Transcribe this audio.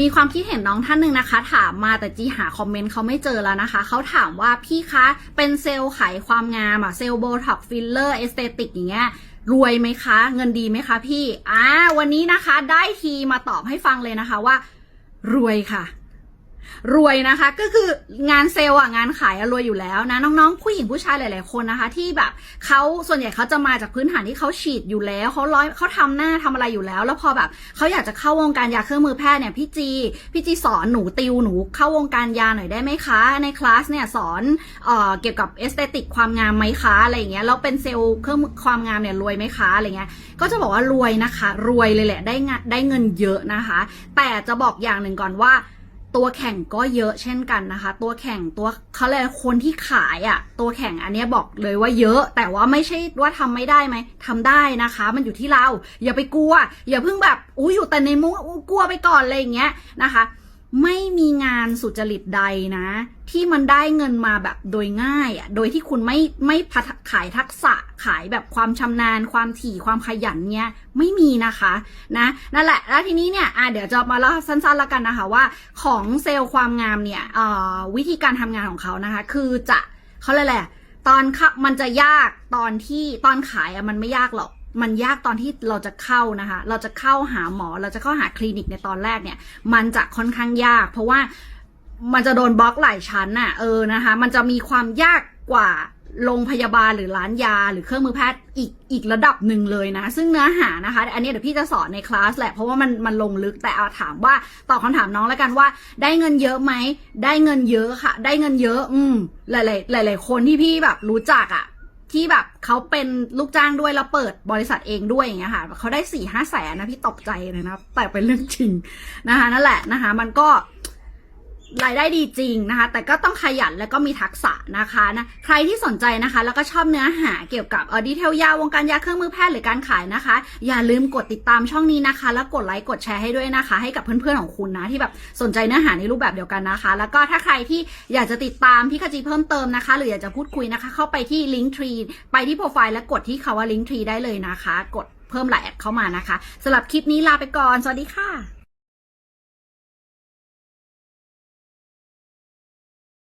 มีความคิดเห็นน้องท่านหนึ่งนะคะ ถามมาแต่จีหาคอมเมนต์เขาไม่เจอแล้วนะคะ เขาถามว่าพี่คะเป็นเซลล์ขายความงามอะเซลล์โบท็อกฟิลเลอร์เอสเตติกอย่างเงี้ยรวยไหมคะ เงินดีไหมคะพี่อ่าวันนี้นะคะได้ทีมาตอบให้ฟังเลยนะคะว่า รวยค่ะ รวยนะคะ ก็คืองานเซลล์อะงานขายรวยอยู่แล้วนะน้องๆ ผู้หญิงผู้ชายหลาย ๆคนนะคะ ที่แบบเขาส่วนใหญ่เขาจะมาจากพื้นฐานที่เขาฉีดอยู่แล้วเขาร้อยเขาทำหน้าทำอะไรอยู่แล้ว แล้วพอแบบเขาอยากจะเข้าวงการยาเครื่องมือแพทย์เนี่ยพี่จีพี่จีสอนหนูติวหนูเข้าวงการยาหน่อยได้ไหมคะ ในคลาสเนี่ยสอนเอ่อเกี่ยวกับเอสเตติกความงามไหมคะอะไรอย่างเงี้ยแล้วเป็นเซลล์เครื่องความงามเนี่ยรวยไหมคะอะไรเงี้ยก็จะบอกว่ารวยนะคะ รวยเลยแหละได้งได้เงินเยอะนะคะ แต่จะบอกอย่างหนึ่งก่อนว่า ตัวแข่งก็เยอะเช่นกันนะคะ ตัวแข่งตัวเขาเลยคนที่ขายอะ่ะ ตัวแข่งอันนี้บอกเลยว่าเยอะ แต่ว่าไม่ใช่ว่าทำไม่ได้ไหมทำได้นะคะ มันอยู่ที่เรา อย่าไปกลัว อย่าเพิ่งแบบอู้อยู่แต่ในมุ้งอู้กลัวไปก่อนอะไรอย่างเงี้ยนะคะ ไม่มีงานสุจริตใดนะ ที่มันได้เงินมาแบบโดยง่ายอะ่ะ โดยที่คุณไม่ไม่ขายทักษะขายแบบความชำนาญ ความถี่ความขยันเนี้ยไม่มีนะคะนะนั่นแหละ แล้วทีนี้เนี่ยอะเดี๋ยวจะมาเล่าสั้นๆแล้วกันนะคะว่าของเซลล์ความงามเนี่ยเอ่อวิธีการทำงานของเขานะคะ คือจะเขาเรียกอะไรอะตอนเข้ามันจะยากตอนที่ตอนขายอะมันไม่ยากหรอกมันยากตอนที่เราจะเข้านะคะ เราจะเข้าหาหมอ เราจะเข้าหาคลินิกในตอนแรกเนี่ย มันจะค่อนข้างยาก เพราะว่า มันจะโดนบล็อกหลายชั้นน่ะเออนะคะ มันจะมีความยากกว่าโรงพยาบาลหรือร้านยาหรือเครื่องมือแพทย์อีกอีกระดับหนึ่งเลยนะ ซึ่งเนื้อหานะคะ อันนี้เดี๋ยวพี่จะสอนในคลาสแหละเพราะว่ามันมันลงลึกแต่เอาถามว่าตอบคำถามน้องแล้วกันว่า ได้เงินเยอะไหมได้เงินเยอะค่ะ ได้เงินเยอะอืมหลายๆหลาย ๆ คนที่พี่แบบรู้จักอะที่แบบเขาเป็นลูกจ้างด้วยแล้วเปิดบริษัทเองด้วยอย่างเงี้ยค่ะเขาได้สี่ห้าแสนนะพี่ตกใจเลยนะแต่เป็นเรื่องจริงนะคะนั่นแหละนะคะ มันก็ รายได้ดีจริงนะคะ แต่ก็ต้องขยันแล้วก็มีทักษะนะคะนะใครที่สนใจนะคะ แล้วก็ชอบเนื้อหาเกี่ยวกับออดีเทลยาวงการยาเครื่องมือแพทย์หรือการขายนะคะ อย่าลืมกดติดตามช่องนี้นะคะ แล้วกดไลค์กดแชร์ให้ด้วยนะคะ ให้กับเพื่อนๆของคุณนะที่แบบสนใจเนื้อหาในรูปแบบเดียวกันนะคะ แล้วก็ถ้าใครที่อยากจะติดตามพี่ขจีเพิ่มเติมนะคะ หรืออยากจะพูดคุยนะคะ เข้าไปที่ลิงก์ทรีไปที่โปรไฟล์และกดที่คาว่าลิงก์ทรีได้เลยนะคะ กดเพิ่มไลน์แอดเข้ามานะคะสำหรับคลิปนี้ลาไปก่อนสวัสดีค่ะ